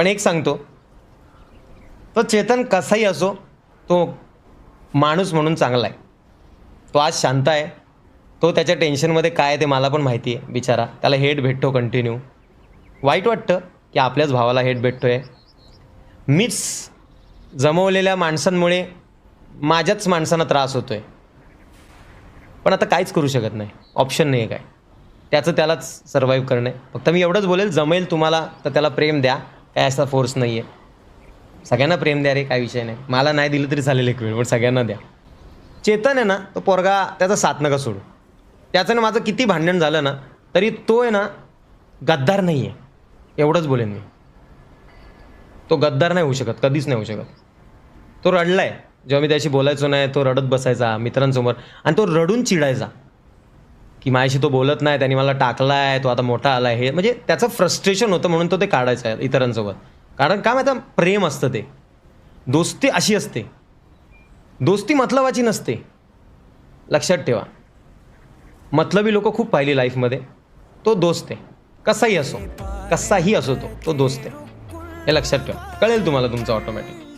पण एक सांगतो तो चेतन कसाही असो तो माणूस म्हणून चांगला आहे. तो आज शांत आहे तो त्याच्या टेन्शनमध्ये काय आहे ते मला पण माहिती आहे बिचारा. त्याला हेट भेटतो कंटिन्यू वाईट वाटतं की आपल्याच भावाला हेट भेटतो आहे मीच जमवलेल्या माणसांमुळे माझ्याच माणसांना त्रास होतो आहे पण आता काहीच करू शकत नाही. ऑप्शन नाही आहे काय. त्याचं त्यालाच सर्वाईव्ह करणं आहे. फक्त मी एवढंच बोलेल जमेल तुम्हाला तर त्याला प्रेम द्या. काय असा फोर्स नाही आहे सगळ्यांना प्रेम द्या रे काय विषय नाही. मला नाही दिलं तरी चालेल एक वेळ पण सगळ्यांना द्या. चेतन आहे ना तो पोरगा त्याचा साथ नका सोडू. त्याचं ना माझं किती भांडण झालं ना तरी तो आहे ना गद्दार नाही आहे एवढंच बोलेन मी. तो गद्दार नाही होऊ शकत कधीच नाही होऊ शकत. तो रडला आहे जेव्हा मी त्याशी बोलायचो नाही तो रडत बसायचा मित्रांसमोर. आणि तो रडून चिडायचा. की माझ्याशी तो बोलत नाही त्याने मला टाकला आहे तो आता मोठा आला आहे हे म्हणजे त्याचं फ्रस्ट्रेशन होतं म्हणून तो ते काढायचं आहे इतरांसोबत. कारण काय माहिती प्रेम असतं ते. दोस्ती अशी असते. दोस्ती मतलबाची नसते. लक्षात ठेवा. मतलबी लोक खूप पाहिली लाईफमध्ये तो दोस्त आहे. कसाही असो. कसाही असो तो तो दोस्त आहे. हे लक्षात ठेवा. कळेल तुम्हाला तुमचं ऑटोमॅटिक